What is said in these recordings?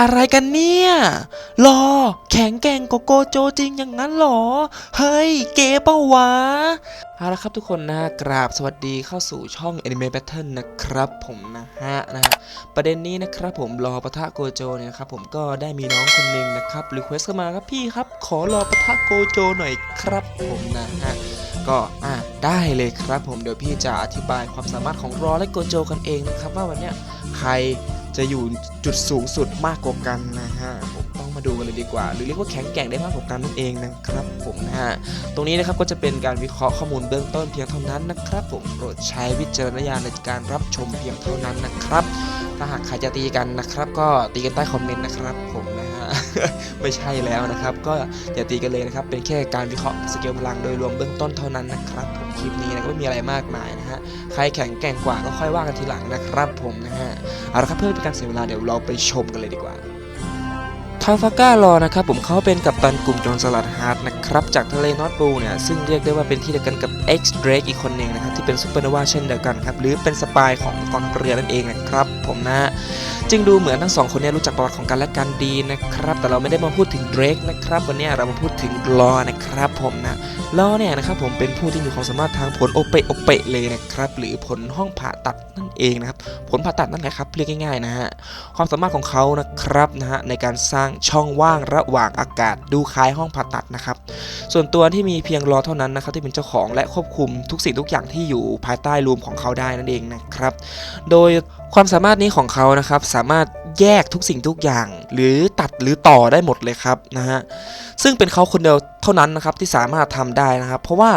อะไรกันเนี่ย รอ แข็งแกร่งกโกโจจริงอย่างนั้นเหรอ เฮ้ย เก๋เปล่าวะเอาละครับทุกคนนะกราบสวัสดีเข้าสู่ช่อง Anime Battle นะครับผมนะฮะนะฮะประเด็นนี้นะครับผมรอปะทะโกโจเนี่ยครับผมก็ได้มีน้องคนหนึ่งนะครับรีเควสเข้ามาครับพี่ครับ ขอรอปะทะโกโจหน่อยครับผมนะฮะก็อะได้เลยครับผมเดี๋ยวพี่จะอธิบายความสามารถของรอและโกโจกันเองนะครับว่าวันเนี้ยใคร จะอยู่จุดสูงสุดมากกว่ากันนะฮะผมต้องมาดูกันเลยดีกว่า หรือเรียกว่าแข็งแกร่งได้มากกว่ากันนั่นเองนะครับผมนะฮะตรงนี้นะครับก็จะเป็นการวิเคราะห์ข้อมูลเบื้องต้นเพียงเท่านั้นนะครับ ผมโปรดใช้วิจารณญาณในการรับชมเพียงเท่านั้นนะครับ ถ้าหากใครจะตีกันนะครับ ก็ตีกันใต้คอมเมนต์นะครับผมน ไม่ใช่แล้วนะครับ ก็อย่าตีกันเลยนะครับ เป็นแค่การวิเคราะห์สเกลพลังโดยรวมเบื้องต้นเท่านั้นนะครับผมคลิปนี้นะก็ไม่มีอะไรมากมายนะฮะใครแข็งแกร่งกว่าก็ค่อยว่ากันทีหลังนะครับผมนะฮะเอาละครับเพื่อไม่เป็นการเสียเวลาเดี๋ยวเราไปชมกันเลยดีกว่า ทาฟาก้ารอนะครับผมเขาเป็นกัปตันกลุ่มโจรสลัดฮาร์ดนะครับจากทะเลนอตบูเนี่ยซึ่งเรียกได้ว่าเป็นที่เดียวกันกับ X Drake อีกคนหนึ่งนะครับที่เป็นซูเปอร์โนวาเช่นเดียวกันครับหรือเป็นสปายของกองทัพเรือนั่นเองนะครับผมนะจึงดูเหมือนทั้งสองคนนี้รู้จักประวัติของกันและกันดีนะครับแต่เราไม่ได้มาพูดถึง Drake นะครับวันนี้เรามาพูดถึงลอนะครับผมนะลอเนี่ยนะครับผมเป็นผู้ที่มีความสามารถทางผลโอเปโอเปเลยนะครับหรือผลห้องผ่าตัดนั่นเองนะครับผลผ่าตัดนั่นแหละครับเรียกง่ายๆนะฮะความสามารถของเขานะครับนะฮะในการสร้างช่องว่างระหว่างอากาศดูคล้ายห้องผ่าตัดนะครับ ส่วนตัวที่มีเพียงรอเท่านั้นนะครับที่เป็นเจ้าของและควบคุมทุกสิ่งทุกอย่างที่อยู่ภายใต้รูมของเขาได้นั่นเองนะครับ โดยความสามารถนี้ของเขานะครับสามารถแยกทุกสิ่งทุกอย่าง หรือตัดหรือต่อได้หมดเลยครับนะฮะซึ่งเป็นเขาคนเดียวเท่านั้นนะครับที่สามารถทำได้นะครับ เพราะว่า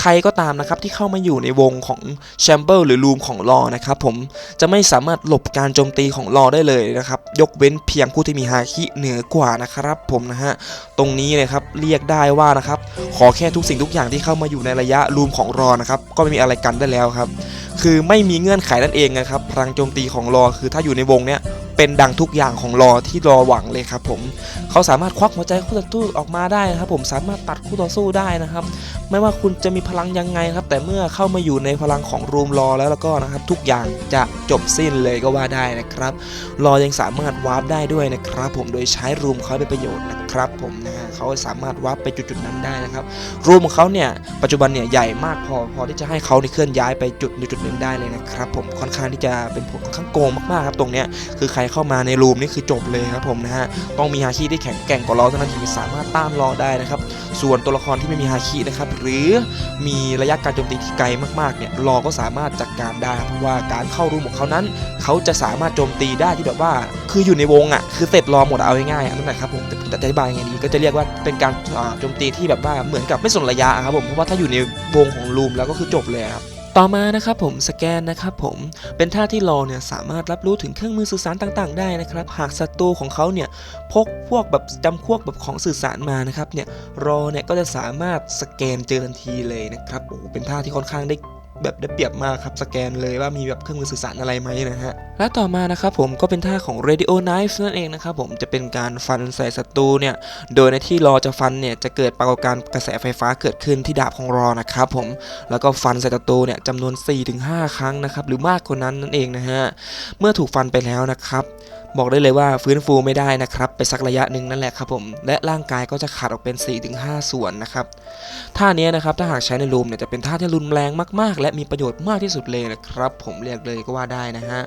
ใครก็ตามนะครับที่เข้ามาอยู่ในวงของแชมเบอร์หรือรูมของลอนะครับผมจะไม่สามารถหลบการโจมตีของลอได้เลยนะครับยกเว้นเพียงผู้ที่มีฮาคิเหนือกว่านะครับผมนะฮะตรงนี้เลยครับเรียกได้ว่านะครับขอแค่ทุกสิ่งทุกอย่างที่เข้ามาอยู่ในระยะรูมของรอนะครับก็ไม่มีอะไรกันได้แล้วครับคือไม่มีเงื่อนไขนั่นเองนะครับพลังโจมตีของรอคือถ้าอยู่ในวงเนี้ย เป็นดังทุกอย่างของรอที่รอหวังเลยครับผมเขาสามารถควักหัวใจคู่ต่อสู้ออกมาได้นะครับผมสามารถตัดคู่ต่อสู้ได้นะครับ ไม่ว่าคุณจะมีพลังยังไงครับ แต่เมื่อเข้ามาอยู่ในพลังของรูมรอแล้วแล้วก็นะครับ ทุกอย่างจะจบสิ้นเลยก็ว่าได้นะครับ รอยังสามารถวาร์ปได้ด้วยนะครับ ผมโดยใช้รูมเขาเป็นประโยชน์นะ ครับผมนะฮะเขาสามารถวาร์ปไปจุดๆนั้นได้นะครับรูมของเขาเนี่ยปัจจุบันเนี่ยใหญ่มากพอพอที่จะให้เขาเคลื่อนย้ายไปจุดในจุดหนึ่งได้เลยนะครับผมค่อนข้างที่จะเป็นผลค่อนข้างโกงมากๆครับตรงเนี้ยคือใครเข้ามาในรูมนี่คือจบเลยครับผมนะฮะต้องมีฮาคิที่แข็งแกร่งกว่าเราเท่านั้นถึงจะสามารถต้านรอได้นะครับส่วนตัวละครที่ไม่มีฮาคินะครับหรือมีระยะการโจมตีที่ไกลมากๆเนี่ยรอก็สามารถจัดการได้เพราะว่าการเข้ารูมของเขานั้น เขาจะสามารถโจมตีได้ที่แบบว่า คืออยู่ในวงอะคือเสร็จรอหมดเอาง่ายๆนั่นแหละครับผมแต่แต่จะบายยังไงดีก็จะเรียกว่าเป็นการโจมตีที่แบบว่าเหมือนกับไม่สนระยะครับผมเพราะว่าถ้าอยู่ในวงของรูมแล้วก็คือจบเลยครับต่อมานะครับผมสแกนนะครับผมเป็นท่าที่รอเนี่ยสามารถรับรู้ถึงเครื่องมือสื่อสารต่างๆ ได้นะครับ หากศัตรูของเขาเนี่ยพกพวกแบบจำพวกแบบของสื่อสารมานะครับเนี่ยรอเนี่ยก็จะสามารถสแกนเจอทันทีเลยนะครับโอ้เป็นท่าที่ค่อนข้างได้ แบบได้เปรียบมากครับสแกนเลยว่ามีแบบเครื่องมือสื่อสารอะไรไหมนะฮะและต่อมานะครับผมก็เป็นท่าของ radio knife นั่นเองนะครับผมจะเป็นการฟันใส่ศัตรูเนี่ยโดยในที่รอจะฟันเนี่ยจะเกิดปรากฏการณ์กระแสไฟฟ้าเกิดขึ้นที่ดาบของรอนะครับผมแล้วก็ฟันใส่ศัตรูเนี่ยจำนวน 4-5 ครั้งนะครับหรือมากกว่านั้นนั่นเองนะฮะเมื่อถูกฟันไปแล้วนะครับ บอกได้เลยว่าฟื้นฟูไม่ได้นะครับ ไปสักระยะหนึ่งนั่นแหละครับผม และร่างกายก็จะขาดออกเป็น 4-5 ส่วนนะครับท่านี้นะครับถ้าหากใช้ในรูมเนี่ยจะเป็นท่าที่รุนแรงมากๆ และมีประโยชน์มากที่สุดเลยนะครับ ผมเรียกเลยก็ว่าได้นะฮะ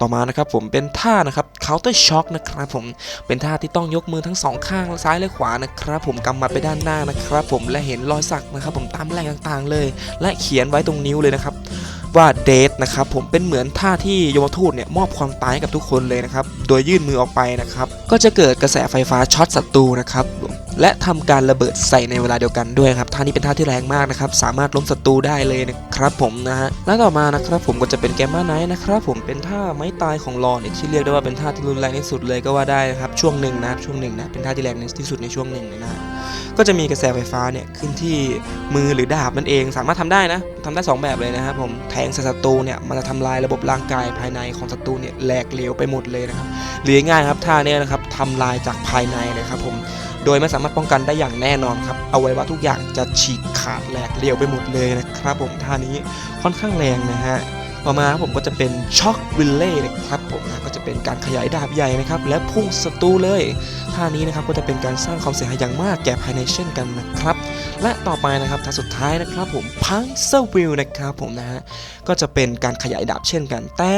ต่อมานะครับผมเป็นท่านะครับ counter shock นะครับผมเป็นท่าที่ต้องยกมือทั้งสองข้างซ้ายและขวานะครับผมกำมัดไปด้านหน้านะครับ ผมและเห็นรอยสักนะครับ ผมตามแรงต่างๆเลย และเขียนไว้ตรงนิ้วเลยนะครับ ว่าเดทนะครับผมเป็นเหมือนท่าที่ยมทูตเนี่ยมอบความตายให้กับทุกคนเลยนะครับ โดยยื่นมือออกไปนะครับ ก็จะเกิดกระแสไฟฟ้าช็อตศัตรูนะครับ และทำการระเบิดใส่ในเวลาเดียวกันด้วยครับท่านี้เป็นท่าที่แรงมากนะครับ สามารถล้มศัตรูได้เลยนะครับผมนะฮะและต่อมานะครับผมก็จะเป็นแกมมาไนท์นะครับผมเป็นท่าไม้ตายของลอเนี่ยที่เรียกได้ว่าเป็นท่าที่รุนแรงที่สุดเลยก็ว่าได้นะครับช่วงหนึ่งนะช่วงหนึ่งนะเป็นท่าที่แรงที่สุดในช่วงหนึ่งเลยนะฮะก็จะมีกระแสไฟฟ้าเนี่ยขึ้นที่มือหรือดาบนั่นเอง สามารถทำได้นะทำได้สองแบบเลยนะครับผมแทงศัตรูเนี่ยมันจะทำลายระบบร่างกายภายในของศัตรูเนี่ยแหลกเหลวไปหมดเลยนะครับหรือง่ายครับท่านี้นะครับทำลายจากภายในเลยครับผม โดยไม่สามารถป้องกันได้อย่างแน่นอนครับเอาไว้ว่าทุกอย่างจะฉีกขาดแหลกเลียวไปหมดเลยนะครับผมท่านี้ค่อนข้างแรงนะฮะต่อมาครับผมก็จะเป็นช็อควิลเล่นะครับผมนะก็จะเป็นการขยายดาบใหญ่นะครับและพุ่งศัตรูเลยท่านี้นะครับก็จะเป็นการสร้างความเสียหายอย่างมากแก่ภายในเช่นกันนะครับ และต่อไปนะครับท่าสุดท้ายนะครับผมพังเซอร์วิลนะครับผมนะฮะก็จะเป็นการขยายดาบเช่นกัน แต่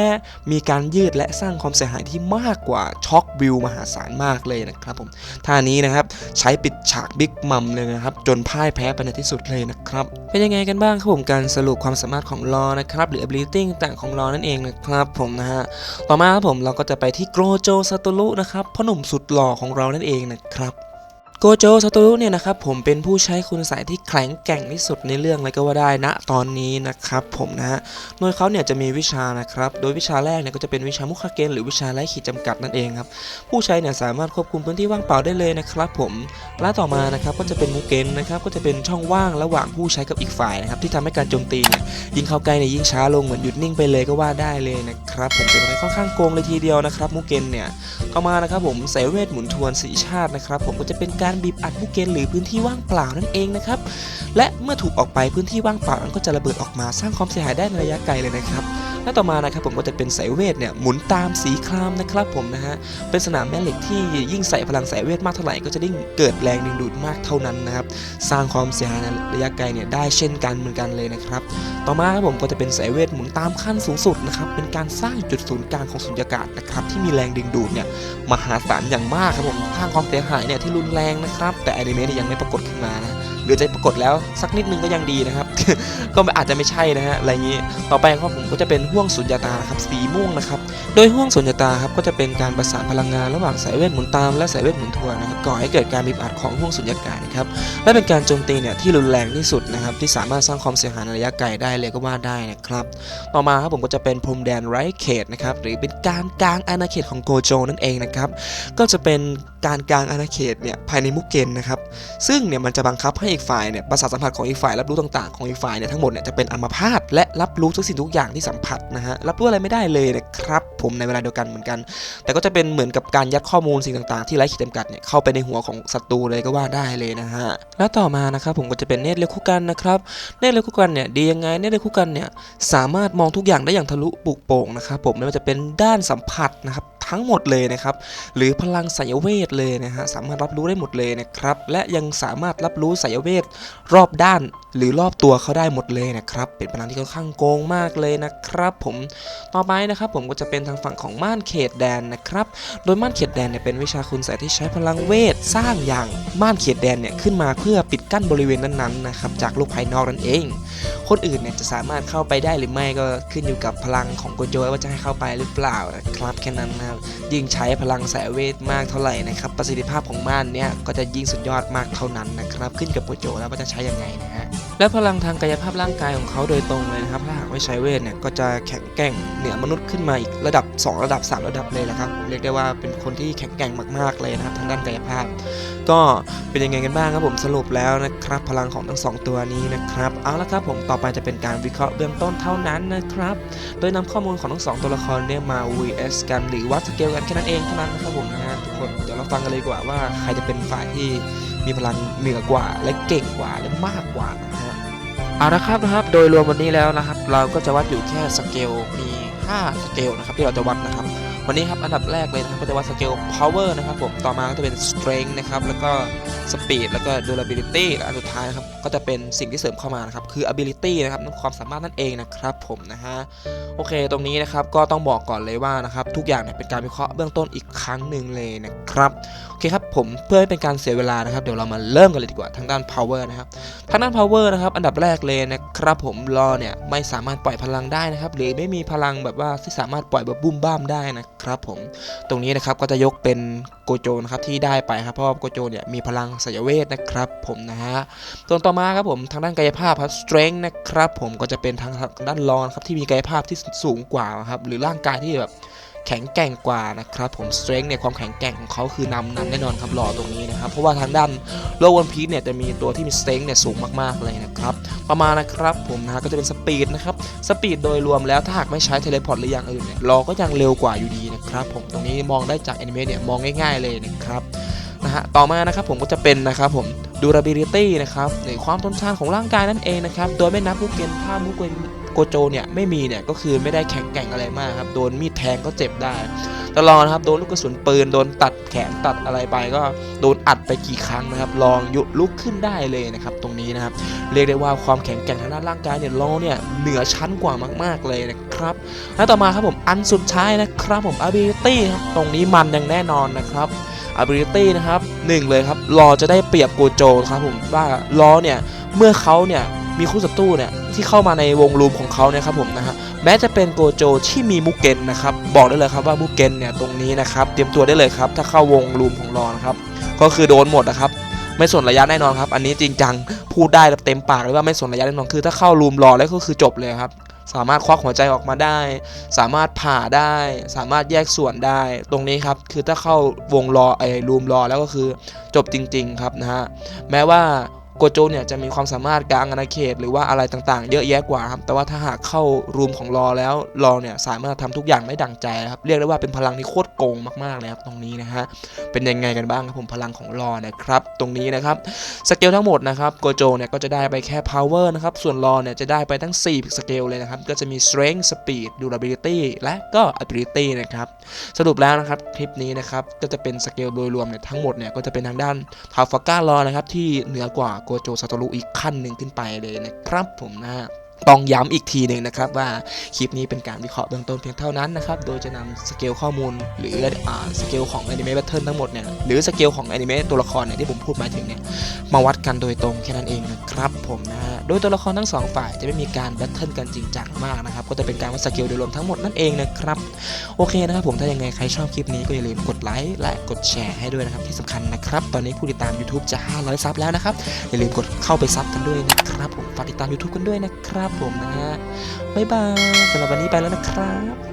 มีการยืดและสร้างความเสียหายที่มากกว่าช็อควิลมหาศาลมากเลยนะครับผมท่านี้นะครับใช้ปิดฉากบิ๊กมัมเลยนะครับ จนพ่ายแพ้ไปในที่สุดเลยนะครับ เป็นยังไงกันบ้างครับผมการสรุปความสามารถของลอนะครับหรือ ability ต่างของลอนั่นเองนะครับผมนะฮะต่อมาครับผมเราก็จะไปที่โกโจซาโตรุนะครับพ่อหนุ่มสุดหล่อของเรานั่นเองนะครับ โกโจซาโตรุเนี่ยนะครับผมเป็นผู้ใช้คุณสายที่แข็งแกร่งที่สุดในเรื่องเลยก็ว่าได้นะตอนนี้นะครับผมนะฮะโดยเขาเนี่ยจะมีวิชานะครับ โดยวิชาแรกเนี่ยก็จะเป็นวิชามุขเกณฑ์หรือวิชาไร้ขีดจำกัดนั่นเองครับ ผู้ใช้เนี่ยสามารถควบคุมพื้นที่ว่างเปล่าได้เลยนะครับผมและต่อมานะครับก็จะเป็นมูเกนนะครับก็จะเป็นช่องว่างระหว่างผู้ใช้กับอีกฝ่ายนะครับที่ทำให้การโจมตีเนี่ยยิงเข้าใกล้เนี่ยยิ่งช้าลงเหมือนหยุดนิ่งไปเลยก็ว่าได้เลยนะครับผมเป็นอะไรค่อนข้างโกงเลยทีเดียวนะครับมูเกนเนี่ยต่อมานะครับผมสายเวทหมุนทวนสีชาตินะครับผมก็จะเป็นการบีบอัดมูเกนหรือพื้นที่ว่างเปล่านั่นเองนะครับ และเมื่อถูกออกไปพื้นที่ว่างเปล่านั้นก็จะระเบิดออกมาสร้างความเสียหายได้ในระยะไกลเลยนะครับและต่อมานะครับผมก็จะเป็นสายเวทเนี่ยหมุนตามสีครามนะครับผมนะฮะเป็นสนามแม่เหล็กที่ยิ่งใส่พลังสายเวทมากเท่าไหร่ก็จะยิ่งเกิดแรงดึงดูดมากเท่านั้นนะครับสร้างความเสียหายในระยะไกลเนี่ยได้เช่นกันเหมือนกันเลยนะครับต่อมาครับผมก็จะเป็นสายเวทหมุนตามขั้นสูงสุดนะครับเป็นการสร้างจุดศูนย์กลางของสุญญากาศนะครับที่มีแรงดึงดูดเนี่ยมหาศาลอย่างมากครับผมสร้างความเสียหายเนี่ยที่รุนแรงนะครับ แต่อนิเมะที่ยังไม่ปรากฏขึ้นมานะหรือจะปรากฏแล้วสักนิดนึงก็ยังดีนะครับ ก็อาจจะไม่ใช่นะฮะอะไรอย่างนี้ต่อไปครับผมก็จะเป็นห่วงสุญญาตาครับสีม่วงนะครับ โดยห่วงสุญญตาครับก็จะเป็นการประสานพลังงานระหว่างสายเวทหมุนตามและสายเวทหมุนทวนนะครับก่อให้เกิดการบีบอัดของห่วงสุญญากาศนะครับและเป็นการโจมตีเนี่ยที่รุนแรงที่สุดนะครับที่สามารถสร้างความเสียหายในระยะไกลได้เลยก็ว่าได้นะครับต่อมาครับผมก็จะเป็นพรมแดนไร้เขตนะครับหรือเป็นการกลางอาณาเขตของโกโจนั่นเองนะครับก็จะเป็น การกลางอาณาเขตเนี่ยภายในมุกเกนนะครับ ซึ่งเนี่ยมันจะบังคับให้อีกฝ่ายเนี่ยประสาทสัมผัสของอีกฝ่ายรับรู้ต่างๆของอีกฝ่ายเนี่ยทั้งหมดเนี่ยจะเป็นอัมพาตและรับรู้ทุกสิ่งทุกอย่างที่สัมผัสนะฮะรับรู้อะไรไม่ได้เลยนะครับผมในเวลาเดียวกันเหมือนกัน แต่ก็จะเป็นเหมือนกับการยัดข้อมูลสิ่งต่างๆ ที่ไร้ขีดจำกัดเนี่ยเข้าไปในหัวของศัตรูเลยก็ว่าได้เลยนะฮะแล้วต่อมานะครับผมก็จะเป็นเนตเลคุกันนะครับเนตเลคุกันเนี่ยดียังไงเนตเลคุกันเนี่ยสามารถมองทุกอย่างได้อย่างทะลุปุกโป่งนะครับผมไม่ว่าจะเป็นด้านสัมผัสนะครับทั้งหมดเลยนะครับ หรือพลังสายเวทเลยนะฮะสามารถรับรู้ได้หมดเลยนะครับ และยังสามารถรับรู้สายเวทรอบด้านหรือรอบตัวเขาได้หมดเลยนะครับ เป็นพลังที่ค่อนข้างโกงมากเลยนะครับ ผมต่อไปนะครับ ผมก็จะเป็นทางฝั่งของม่านเขตแดนนะครับ โดยม่านเขตแดนเนี่ยเป็นวิชาคุณใส่ที่ใช้พลังเวทสร้างอย่างม่านเขตแดนเนี่ยขึ้นมาเพื่อปิดกั้นบริเวณนั้นๆนะครับจากโลกภายนอกนั่นเอง คนอื่นเนี่ยจะสามารถเข้าไปได้หรือไม่ก็ขึ้นอยู่กับพลังของโกโจว่าจะให้เข้าไปหรือเปล่านะครับแค่นั้นนะครับยิ่งใช้พลังสายเวทมากเท่าไหร่นะครับประสิทธิภาพของม่านเนี่ยก็จะยิ่งสุดยอดมากเท่านั้นนะครับขึ้นกับโปรโจแล้วว่าจะใช้ยังไงนะฮะ และพลังทางกายภาพร่างกายของเขาโดยตรงเลยนะครับ ถ้าหากไม่ใช้เวทเนี่ยก็จะแข็งแกร่งเหนือมนุษย์ขึ้นมาอีกระดับ 2 ระดับ 3 ระดับเลยแหละครับผมเรียกได้ว่าเป็นคนที่แข็งแกร่งมากๆเลยนะครับทางด้านกายภาพ ก็เป็นยังไงกันบ้างครับผมสรุปแล้วนะครับพลังของทั้งสองตัวนี้นะครับเอาละครับผมต่อไปจะเป็นการวิเคราะห์เบื้องต้นเท่านั้นนะครับ โดยนำข้อมูลของทั้งสองตัวละครเนี่ยมา vs กันหรือวัดสเกลกันแค่นั้นเองเท่านั้นนะครับผมนะฮะทุกคนเดี๋ยวเราฟังกันเลยดีกว่าว่าใครจะเป็นฝ่ายที่มีพลังเหนือกว่าและเก่งกว่าและมากกว่านะ เอาละครับนะครับ โดยรวมวันนี้แล้วนะครับ เราก็จะวัดอยู่แค่สเกลมี 5 สเกลนะครับที่เราจะวัดนะครับ วันนี้ครับอันดับแรกเลยนะครับก็จะวัดสเกล power นะครับผมต่อมาก็จะเป็น strength นะครับแล้วก็ speed แล้วก็ durability และอันสุดท้ายนะครับก็จะเป็นสิ่งที่เสริมเข้ามานะครับคือ ability นะครับนั่นความสามารถนั่นเองนะครับผมนะฮะโอเคตรงนี้นะครับก็ต้องบอกก่อนเลยว่านะครับทุกอย่างเนี่ยเป็นการวิเคราะห์เบื้องต้นอีกครั้งหนึ่งเลยนะครับโอเคครับผมเพื่อไม่เป็นการเสียเวลานะครับเดี๋ยวเรามาเริ่มกันเลยดีกว่าทางด้าน power นะครับทางด้าน power นะครับอันดับแรกเลยนะครับผมรอเนี่ยไม่สามารถปล่อยพลังได้นะครับหรือไม่มีพลังแบบว่าที่สามารถปล่อยแบบบุ้มบ้ามได้นะครับผมตรงนี้นะครับก็จะยกเป็นโกโจนะครับที่ได้ไปครับเพราะว่าโกโจเนี่ยมีพลังสายเวทนะครับผมนะฮะส่วนต่อมาครับผมทางด้านกายภาพครับ strength นะครับผมก็จะเป็นทางด้านรองครับที่มีกายภาพที่สูงกว่าครับหรือร่างกายที่แบบ แข็งแกร่งกว่านะครับผม strength เนี่ยความแข็งแกร่งของเขาคือนำนำแน่นอนครับรอตรงนี้นะครับเพราะว่าทางด้านโลวันพีเนี่ยจะมีตัวที่มี strength เนี่ยสูงมากๆเลยนะครับประมาณนะครับผมนะฮะก็จะเป็นสปีดนะครับสปีดโดยรวมแล้วถ้าหากไม่ใช้เทเลพอร์ตหรืออย่างอื่นเนี่ยเราก็ยังเร็วกว่าอยู่ดีนะครับผมตรงนี้มองได้จากแอนิเมะเนี่ยมองง่าย ๆเลยนะครับนะฮะต่อมานะครับผมก็จะเป็นนะครับผม durability นะครับหรือความทนทานของร่างกายนั่นเองนะครับโดยไม่นับมุกเกนถ้ามุกเกน โกโจเนี่ยไม่มีเนี่ยก็คือไม่ได้แข็งแกร่งอะไรมากครับโดนมีดแทงก็เจ็บได้แต่ลองนะครับโดนลูกกระสุนปืนโดนตัดแขนตัดอะไรไปก็โดนอัดไปกี่ครั้งนะครับลองยุลุกขึ้นได้เลยนะครับตรงนี้นะครับเรียกได้ว่าความแข็งแกร่งทางด้านร่างกายเนี่ยลองเนี่ยเหนือชั้นกว่ามาก ๆเลยนะครับและต่อมาครับผมอันสุดท้ายนะครับผม ability ครับตรงนี้มันอย่างแน่นอนนะครับ ability นะครับหนึ่งเลยครับรอจะได้เปรียบโกโจครับผมว่ารอเนี่ยเมื่อเขาเนี่ยมีคู่ศัตรูเนี่ยที่เข้ามาในวงลูมของเขาเนี่ยครับผมนะฮะแม้จะเป็นโกโจที่มีมุกเกนนะครับบอกได้เลยครับว่ามุกเกนเนี่ยตรงนี้นะครับเตรียมตัวได้เลยครับถ้าเข้าวงลูมของรอนะครับก็คือโดนหมดนะครับไม่สนระยะแน่นอนครับอันนี้จริงจังพูดได้เต็มปากเลยว่าไม่สนระยะแน่นอนคือ ถ้าเข้ารูมรอแล้วก็คือจบเลยครับสามารถควักหัวใจออกมาได้ สามารถผ่าได้ สามารถแยกส่วนได้ ตรงนี้ครับ คือถ้าเข้าวงรอไอ้รูมรอแล้วก็คือจบจริง ๆ ครับนะฮะ แม้ว่า โกโจเนี่ยจะมีความสามารถกลางอาณาเขตหรือว่าอะไรต่างๆ เยอะแยะกว่าครับแต่ว่าถ้าหากเข้ารูมของรอแล้วรอเนี่ยสามารถทำทุกอย่างได้ดั่งใจครับเรียกได้ว่าเป็นพลังที่โคตรโกงมากๆเลยครับตรงนี้นะฮะเป็นยังไงกันบ้างครับผมพลังของรอนะครับตรงนี้นะครับสเกลทั้งหมดนะครับโกโจเนี่ยก็จะได้ไปแค่ power นะครับส่วนรอเนี่ยจะได้ไปทั้ง4สเกลเลยนะครับก็จะมี strength speed durability และก็ ability นะครับสรุปแล้วนะครับคลิปนี้นะครับก็จะเป็นสเกลโดยรวมเนี่ยทั้งหมดเนี่ยก็จะเป็นทางด้านทาฟาก้ารอนะครับที่เหนือกว่าโกโจซาโตรุอีกขั้นหนึ่งขึ้นไปเลยนะครับผมนะฮะ ต้องย้ำอีกทีหนึ่งนะครับว่าคลิปนี้เป็นการวิเคราะห์เบื้องต้นเพียงเท่านั้นนะครับ โดยจะนำสเกลข้อมูล หรืออสเกลของ Anime Battle ทั้งหมดเนี่ยหรือสเกลของ Anime ตัวละครเนี่ยที่ผมพูดมาถึงเนี่ยมาวัดกันโดยตรงแค่นั้นเองนะครับผมนะฮะโดยตัวละครทั้งสองฝ่ายจะไม่มีการแบทเทิลกันจริงจังมากนะครับก็จะเป็นการวัดสเกลโดยรวมทั้งหมดนั่นเองนะครับโอเคนะครับผมถ้ายังไงใครชอบคลิปนี้ก็อย่าลืมกดไลค์และกดแชร์ให้ด้วยนะครับที่สำคัญนะครับตอนนี้ผู้ติดตาม YouTube จะ 500 ซับแล้วนะครับอย่าลืมกดเข้าไปซับกันด้วยนะครับผม ฝากติดตาม YouTube กันด้วยนะครับผมนะฮะบ๊ายบายสำหรับวันนี้ไปแล้วนะครับ